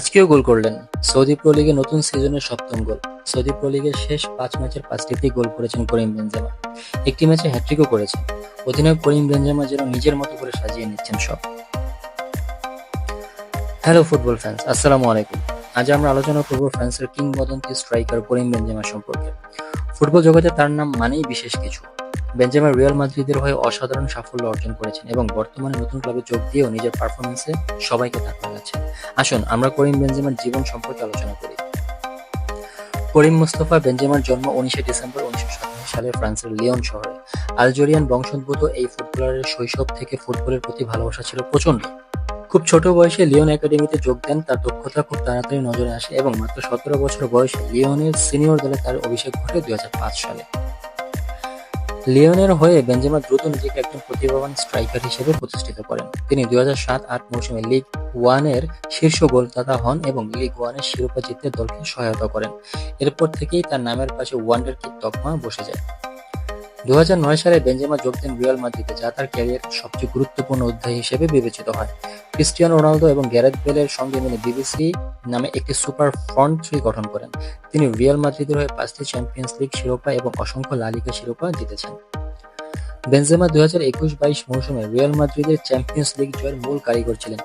আজকেও গোল করলেন। Saudi pro লিগে নতুন সিজনের সপ্তম গোল। সৌদি প্রো লিগের শেষ পাঁচ ম্যাচের পাঁচটিতেই গোল করেছেন করিম বেনজেমা। একটি ম্যাচে হ্যাট্রিকও করেছেন। অধিনায়ক করিম বেনজেমা যেন নিজের মতো করে সাজিয়ে নিচ্ছেন সব। হ্যালো ফুটবল ফ্যান্স, আসসালামু আলাইকুম। আজ আমরা আলোচনা করব ফ্রান্সের কিংবদন্তি স্ট্রাইকার করিম বেনজেমা সম্পর্কে। ফুটবল জগতে তার নাম মানেই বিশেষ কিছু। বেনজেমা রিয়াল মাদ্রিদের হয়ে অসাধারণ সাফল্য অর্জন করেছেন এবং বর্তমানে নতুন ক্লাবে যোগ দিয়েও নিজের পারফরমেন্সে সবাইকে তাক লাগাচ্ছেন আসুন, আমরা করিম বেনজেমার জীবন সম্পর্কে আলোচনা করি। করিম মুস্তফা বেনজেমার জন্ম উনিশে ডিসেম্বর উনিশশো সাতাশি সালে ফ্রান্সের লিওন শহরে। আলজেরিয়ান বংশোদ্ভূত এই ফুটবলারের শৈশব থেকে ফুটবলের প্রতি ভালোবাসা ছিল প্রচণ্ড খুব ছোট বয়সে লিওন একাডেমিতে যোগ দেন, তার দক্ষতা খুব তাড়াতাড়ি নজরে আসে এবং মাত্র সতেরো বছর বয়সে লিওনের সিনিয়র দলে তার অভিষেক ঘটে দুই হাজার পাঁচ সালে। লিওনের হয়ে বেঞ্জেমা দ্রুত নিজেকে একজন প্রতিভাবান স্ট্রাইকার হিসেবে প্রতিষ্ঠিত করেন। তিনি দুই সাত আট মৌসুমে লিগ ওয়ানের শীর্ষ গোলদাতা হন এবং লিগ ওয়ানের শিরোপা জিততে দলকে সহায়তা করেন। এরপর থেকেই তার নামের পাশে ওয়ান্ডার কিক তকমা বসে যায়। দু সালে বেনজেমা যোগ দেন রিয়াল মাদ্রিদে, যা তার ক্যারিয়ারের সবচেয়ে গুরুত্বপূর্ণ অধ্যায় হিসেবে বিবেচিত হয়। ক্রিস্টিয়ানো রোনালদো এবং গ্যারেথ বেলের সঙ্গে মিলে বিবিসি নামে একটি সুপার ফ্রন্ট থ্রি গঠন করেন। তিনি রিয়াল মাদ্রিদের হয়ে পাঁচটি চ্যাম্পিয়ন্স লিগ শিরোপা এবং অসংখ্য লালিগা শিরোপা জিতেছেন। বেনজেমা দুই হাজার একুশ বাইশ মৌসুমে রিয়াল মাদ্রিদের চ্যাম্পিয়ন্স লিগ জয়ের মূল কারিগর ছিলেন।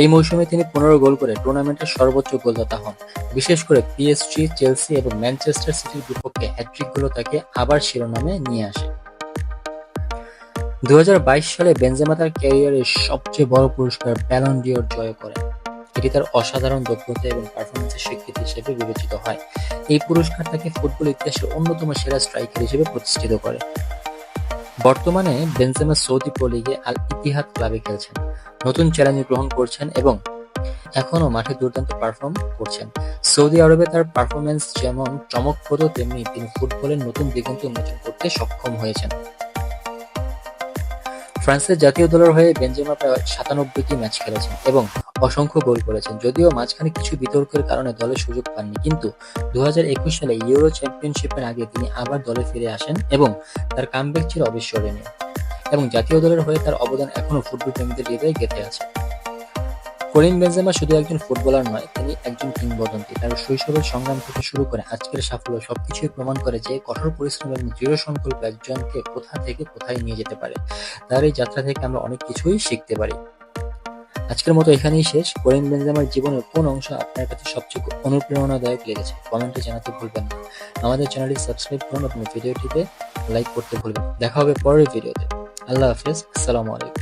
এই মৌসুমে তিনি পনেরো গোল করে টুর্নামেন্টের সর্বোচ্চ গোলদাতা হন। বিশেষ করে পিএসজি, চেলসি এবং ম্যানচেস্টার সিটির বিপক্ষে হ্যাট্রিকগুলো তাকে আবার শিরোনামে নিয়ে আসে। দু সালে বেনজেমা তার ক্যারিয়ারের সবচেয়ে বড় পুরস্কার ব্যালন ডিওর জয় করেন এটি তার অসাধারণ দক্ষতা এবং পারফরমেন্সের স্বীকৃতি হিসেবে বিবেচিত হয়। এই পুরস্কার তাকে ফুটবল ইতিহাসের অন্যতম সেরা স্ট্রাইকার হিসেবে প্রতিষ্ঠিত করে। বর্তমানে বেনজেমা সৌদি প্রো লিগে আল ইতিহাদ ক্লাবে খেলছেন, নতুন চ্যালেঞ্জ গ্রহণ করছেন এবং এখনও মাঠে দুর্দান্ত পারফর্ম করছেন। সৌদি আরবে তার পারফরমেন্স যেমন চমকপ্রদ, তেমনি তিনি ফুটবলের নতুন দিগন্ত উন্মোচন করতে সক্ষম হয়েছেন। ফ্রান্সের জাতীয় দলের হয়ে বেনজেমা প্রায় সাতানব্বইটি ম্যাচ খেলেছেন এবং অসংখ্য গোল করেছেন, যদিও মাঝখানে কিছু বিতর্কের কারণে দলে সুযোগ পাননি। কিন্তু দুই হাজার একুশ সালে ইউরো চ্যাম্পিয়নশিপের আগে তিনি আবার দলে ফিরে আসেন এবং তার কামব্যাক ছিল অবিস্মরণীয় এবং জাতীয় দলের হয়ে তার অবদান এখনও ফুটবল প্রেমীদের হৃদয়ে গেঁথে আছে। করিম বেনজেমা শুধু একজন ফুটবলার নয়, তিনি একজন কিংবদন্তি। তার শৈশবের সংগ্রাম থেকে শুরু করে আজকের সাফল্য সবকিছুই প্রমাণ করে যে কঠোর পরিশ্রম এবং দৃঢ় সংকল্প একজনকে কোথা থেকে কোথায় নিয়ে যেতে পারে, তার এই যাত্রা থেকে আমরা অনেক কিছুই শিখতে পারি। আজকের মতো এখানেই শেষ। করিম বেনজামার জীবনের কোন অংশ আপনার কাছে সবচেয়ে অনুপ্রেরণাদায়ক লেগেছে, কমেন্টে জানাতে ভুলবেন না। আমাদের চ্যানেলটি সাবস্ক্রাইব করুন আপনি ভিডিওটিতে লাইক করতে ভুলবেন দেখা হবে পরের ভিডিওতে। আল্লাহ হাফিজ, আসসালামু আলাইকুম।